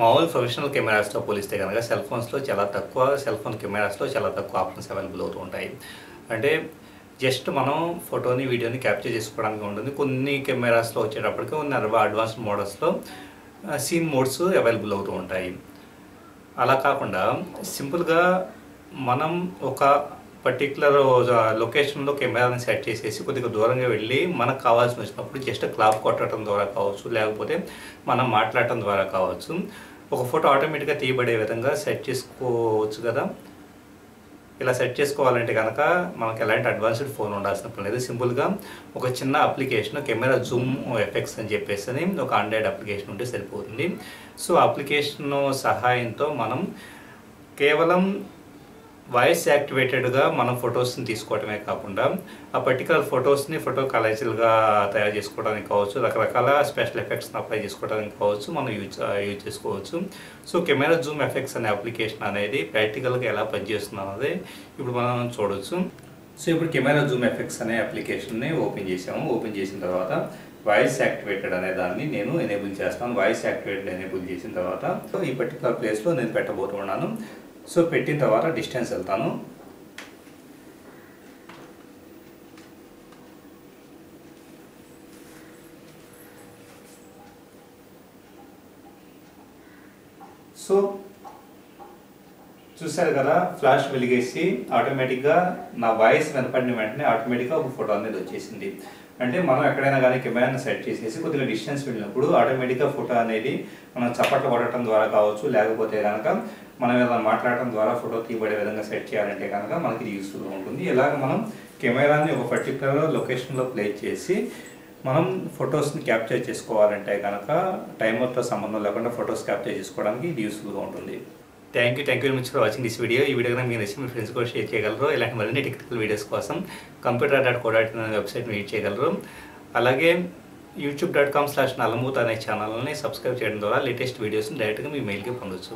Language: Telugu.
మామూలు ప్రొఫెషనల్ కెమెరాస్తో పోలిస్తే కనుక సెల్ ఫోన్స్లో చాలా తక్కువ సెల్ ఫోన్ కెమెరాస్లో చాలా తక్కువ ఆప్షన్స్ అవైలబుల్ అవుతూ ఉంటాయి. అంటే జస్ట్ మనం ఫోటోని వీడియోని క్యాప్చర్ చేసుకోవడానికి ఉంటుంది. కొన్ని కెమెరాస్లో వచ్చేటప్పటికి కొన్ని అడ్వాన్స్డ్ మోడల్స్లో సీన్ మోడ్స్ అవైలబుల్ అవుతూ ఉంటాయి. అలా కాకుండా సింపుల్గా మనం ఒక పర్టికులర్ లొకేషన్లో uh, కెమెరాని సెట్ చేసేసి కొద్దిగా దూరంగా వెళ్ళి మనకు కావాల్సి వచ్చినప్పుడు జస్ట్ క్లాప్ కొట్టడం ద్వారా కావచ్చు లేకపోతే మనం మాట్లాడటం ద్వారా కావచ్చు. ఒక ఫోటో ఆటోమేటిక్గా తీయబడే విధంగా సెట్ చేసుకోవచ్చు కదా. ఇలా సెట్ చేసుకోవాలంటే కనుక మనకు ఎలాంటి అడ్వాన్స్డ్ ఫోన్ ఉండాల్సిన పని లేదు. సింపుల్గా ఒక చిన్న అప్లికేషన్ కెమెరా జూమ్ ఎఫెక్ట్స్ అని చెప్పేసి ఒక ఆండ్రాయిడ్ అప్లికేషన్ ఉంటే సరిపోతుంది. సో అప్లికేషన్ సహాయంతో మనం కేవలం వాయిస్ యాక్టివేటెడ్గా మనం ఫొటోస్ని తీసుకోవడమే కాకుండా ఆ పర్టికులర్ ఫొటోస్ని ఫోటో కలర్స్గా తయారు చేసుకోవడానికి కావచ్చు రకరకాల స్పెషల్ ఎఫెక్ట్స్ని అప్లై చేసుకోవడానికి కావచ్చు మనం యూజ్ యూజ్ చేసుకోవచ్చు. సో కెమెరా జూమ్ ఎఫెక్ట్స్ అనే అప్లికేషన్ అనేది ప్రాక్టికల్గా ఎలా పనిచేస్తుంది అన్నది ఇప్పుడు మనం చూడొచ్చు. సో ఇప్పుడు కెమెరా జూమ్ ఎఫెక్ట్స్ అనే అప్లికేషన్ని ఓపెన్ చేసాము ఓపెన్ చేసిన తర్వాత వాయిస్ యాక్టివేటెడ్ అనే దాన్ని నేను ఎనేబుల్ చేస్తాను. వాయిస్ యాక్టివేటెడ్ ఎనేబుల్ చేసిన తర్వాత సో ఈ పర్టికులర్ ప్లేస్లో నేను పెట్టబోతున్నాను. సో పెట్టిన తర్వాత డిస్టెన్స్ వెళ్తాను. సో చూసారు కదా ఫ్లాష్ వెలిగేసి ఆటోమేటిక్గా నా వాయిస్ వినపడిన వెంటనే ఆటోమేటిక్గా ఒక ఫోటో అనేది వచ్చేసింది. అంటే మనం ఎక్కడైనా కానీ కెమెరాని సెట్ చేసేసి కొద్దిగా డిస్టెన్స్ వెళ్ళినప్పుడు ఆటోమేటిక్గా ఫోటో అనేది మనం చప్పట్లు పడటం ద్వారా కావచ్చు లేకపోతే కనుక మనం ఏదైనా మాట్లాడటం ద్వారా ఫోటో తీయబడే విధంగా సెట్ చేయాలంటే కనుక మనకి ఇది యూస్ఫుల్గా ఉంటుంది. ఇలాగ మనం కెమెరాని ఒక పర్టికులర్ లొకేషన్లో ప్లే చేసి మనం ఫొటోస్ని క్యాప్చర్ చేసుకోవాలంటే కనుక టైమర్తో సంబంధం లేకుండా ఫొటోస్ క్యాప్చర్ చేసుకోవడానికి ఇది యూస్ఫుల్గా ఉంటుంది. Thank you thank you very much for watching this video ఈ వీడియో మీకు నచ్చి మీ ఫ్రెండ్స్ కూడా షేర్ చేయగలరు. ఇలాంటి మరిన్ని టెక్నికల్ వీడియోస్ కోసం కంప్యూటర్ డాట్ కోడ్ అనే వెబ్సైట్ విజిట్ చేయగలరు. అలాగే యూట్యూబ్ డాట్ కామ్ స్లాష్ నలమూత్ అనే ఛానల్ని సబ్స్క్రైబ్ చేయడం ద్వారా లేటెస్ట్ వీడియోస్ని డైరెక్ట్గా మీ మెయిల్కి పొందొచ్చు.